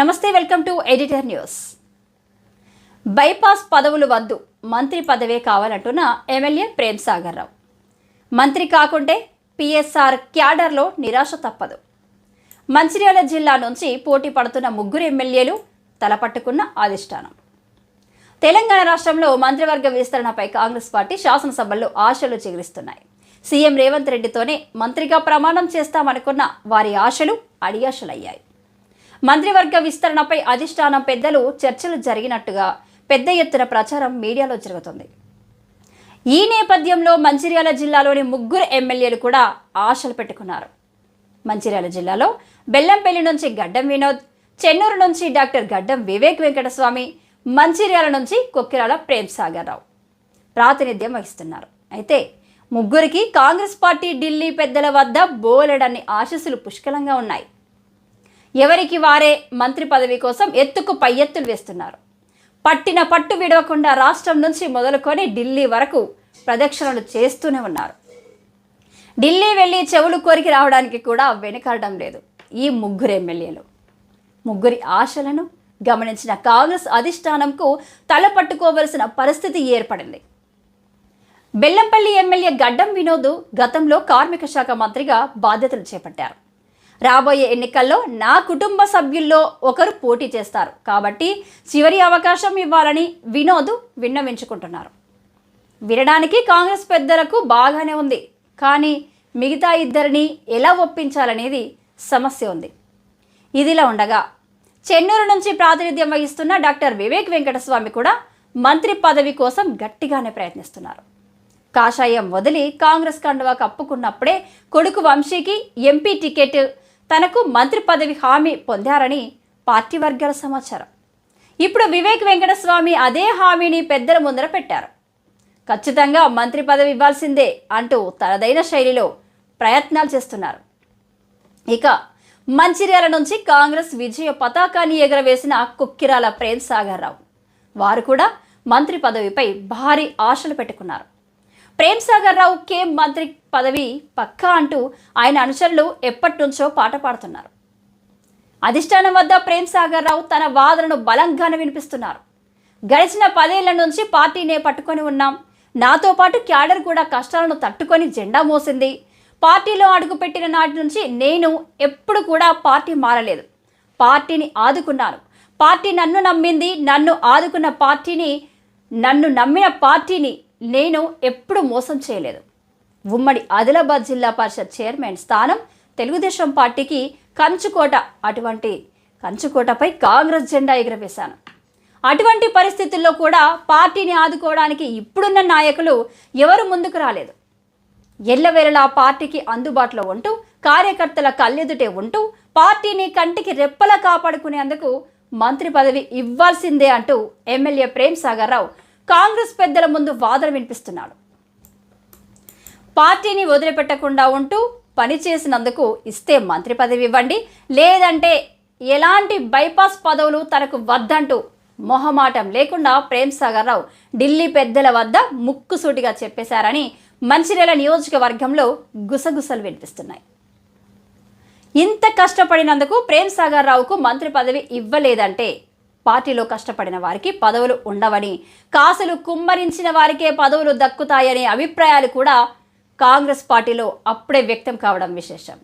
నమస్తే welcome to editor news. Bypass పదవులు వద్దు మంత్రి పదవే కావాలంటున్న ఎమ్మెల్యే ప్రేమ్ సాగర్ రావు మంత్రి కాకుంటే పిఎస్ఆర్ క్యాడర్లో నిరాశ తప్పదు. మంచిర్యాల జిల్లా నుంచి పోటీ పడుతున్న ముగ్గురు ఎమ్మెల్యేలు తలపట్టుకున్న అధిష్టానం. తెలంగాణ రాష్ట్రంలో మంత్రివర్గ విస్తరణపై కాంగ్రెస్ పార్టీ శాసనసభల్లో ఆశలు చిగురిస్తున్నాయి. సీఎం రేవంత్ రెడ్డితోనే మంత్రిగా ప్రమాణం చేస్తామనుకున్న వారి ఆశలు అడియాశలయ్యాయి. మంత్రివర్గ విస్తరణపై అధిష్టానం పెద్దలు చర్చలు జరిగినట్టుగా పెద్ద ఎత్తున ప్రచారం మీడియాలో జరుగుతుంది. ఈ నేపథ్యంలో మంచిర్యాల జిల్లాలోని ముగ్గురు ఎమ్మెల్యేలు కూడా ఆశలు పెట్టుకున్నారు. మంచిర్యాల జిల్లాలో బెల్లంపల్లి నుంచి గడ్డం వినోద్ చెన్నూరు నుంచి డాక్టర్ గడ్డం వివేక్ వెంకటస్వామి మంచిర్యాల నుంచి కొక్కిరాల ప్రేమ్ రావు ప్రాతినిధ్యం వహిస్తున్నారు. అయితే ముగ్గురికి కాంగ్రెస్ పార్టీ ఢిల్లీ పెద్దల వద్ద బోలెడన్ని ఆశీస్సులు పుష్కలంగా ఉన్నాయి. ఎవరికి వారే మంత్రి పదవి కోసం ఎత్తుకు పై ఎత్తులు వేస్తున్నారు. పట్టిన పట్టు విడవకుండా రాష్ట్రం నుంచి మొదలుకొని ఢిల్లీ వరకు ప్రదక్షిణలు చేస్తూనే ఉన్నారు. ఢిల్లీ వెళ్ళి చెవులు కోరికి రావడానికి కూడా వెనుకాడడం లేదు. ఈ ముగ్గురు ఎమ్మెల్యేలు. ముగ్గురి ఆశలను గమనించిన కాంగ్రెస్ అధిష్టానంకు తల పట్టుకోవలసిన పరిస్థితి ఏర్పడింది. బెల్లంపల్లి ఎమ్మెల్యే గడ్డం వినోద్ గతంలో కార్మిక శాఖ మంత్రిగా బాధ్యతలు చేపట్టారు. రాబోయే ఎన్నికల్లో నా కుటుంబ సభ్యుల్లో ఒకరు పోటీ చేస్తారు. కాబట్టి చివరి అవకాశం ఇవ్వాలని వినోద్ విన్నవించుకుంటున్నారు. వినడానికి కాంగ్రెస్ పెద్దలకు బాగానే ఉంది. కానీ మిగతా ఇద్దరిని ఎలా ఒప్పించాలనేది సమస్య ఉంది. ఇదిలా ఉండగా చెన్నూరు నుంచి ప్రాతినిధ్యం వహిస్తున్న డాక్టర్ వివేక్ వెంకటస్వామి కూడా మంత్రి పదవి కోసం గట్టిగానే ప్రయత్నిస్తున్నారు. కాషాయం వదిలి కాంగ్రెస్ కండువా కప్పుకున్నప్పుడే కొడుకు వంశీకి ఎంపీ టికెట్ తనకు మంత్రి పదవి హామీ పొందారని పార్టీ వర్గాల సమాచారం. ఇప్పుడు వివేక్ వెంకటస్వామి అదే హామీని పెద్దల ముందర పెట్టారు. ఖచ్చితంగా మంత్రి పదవి ఇవ్వాల్సిందే అంటూ తనదైన శైలిలో ప్రయత్నాలు చేస్తున్నారు. ఇక మంచిర్యాల నుంచి కాంగ్రెస్ విజయ పతాకాన్ని ఎగరవేసిన కుక్కిరాల ప్రేమ్ సాగర్ రావు వారు కూడా మంత్రి పదవిపై భారీ ఆశలు పెట్టుకున్నారు. ప్రేమ్ సాగర్ రావు కే మంత్రి పదవి పక్కా అంటూ ఆయన అనుచరులు ఎప్పటి నుంచో పాట పాడుతున్నారు. అధిష్టానం వద్ద ప్రేమ్ సాగర్ రావు తన వాదనను బలంగానే వినిపిస్తున్నారు. గడిచిన పదేళ్ళ నుంచి పార్టీనే పట్టుకొని ఉన్నాం. నాతో పాటు క్యాడర్ కూడా కష్టాలను తట్టుకొని జెండా మోసింది. పార్టీలో అడుగుపెట్టిన నాటి నుంచి నేను ఎప్పుడు కూడా పార్టీ మారలేదు. పార్టీని ఆదుకున్నాను. పార్టీ నన్ను నమ్మింది నన్ను ఆదుకున్న పార్టీని నన్ను నమ్మిన పార్టీని నేను ఎప్పుడు మోసం చేయలేదు. ఉమ్మడి ఆదిలాబాద్ జిల్లా పరిషత్ చైర్మన్ స్థానం తెలుగుదేశం పార్టీకి కంచుకోట అటువంటి కంచుకోటపై కాంగ్రెస్ జెండా ఎగురవేశాను. అటువంటి పరిస్థితుల్లో కూడా పార్టీని ఆదుకోవడానికి ఇప్పుడున్న నాయకులు ఎవరు ముందుకు రాలేదు. ఎల్లవేళలా పార్టీకి అందుబాటులో ఉంటూ కార్యకర్తల కళ్ళెదుటే ఉంటూ పార్టీని కంటికి రెప్పలా కాపాడుకునేందుకు మంత్రి పదవి ఇవ్వాల్సిందే అంటూ ఎమ్మెల్యే ప్రేమ్ సాగర్ రావు కాంగ్రెస్ పెద్దల ముందు వాదన వినిపిస్తున్నాడు. పార్టీని వదిలిపెట్టకుండా ఉంటూ పనిచేసినందుకు ఇస్తే మంత్రి పదవి ఇవ్వండి లేదంటే ఎలాంటి బైపాస్ పదవులు తనకు వద్దంటూ మొహమాటం లేకుండా ప్రేమ్ సాగర్ రావు ఢిల్లీ పెద్దల వద్ద ముక్కుసూటిగా చెప్పేశారని మంచిర్యాల నియోజకవర్గంలో గుసగుసలు వినిపిస్తున్నాయి. ఇంత కష్టపడినందుకు ప్రేమ్ సాగర్ రావుకు మంత్రి పదవి ఇవ్వలేదంటే పార్టీలో కష్టపడిన వారికి పదవులు ఉండవని కాసులు కుమ్మరించిన వారికే పదవులు దక్కుతాయనే అభిప్రాయాలు కూడా కాంగ్రెస్ పార్టీలో అప్పుడే వ్యక్తం కావడం విశేషం.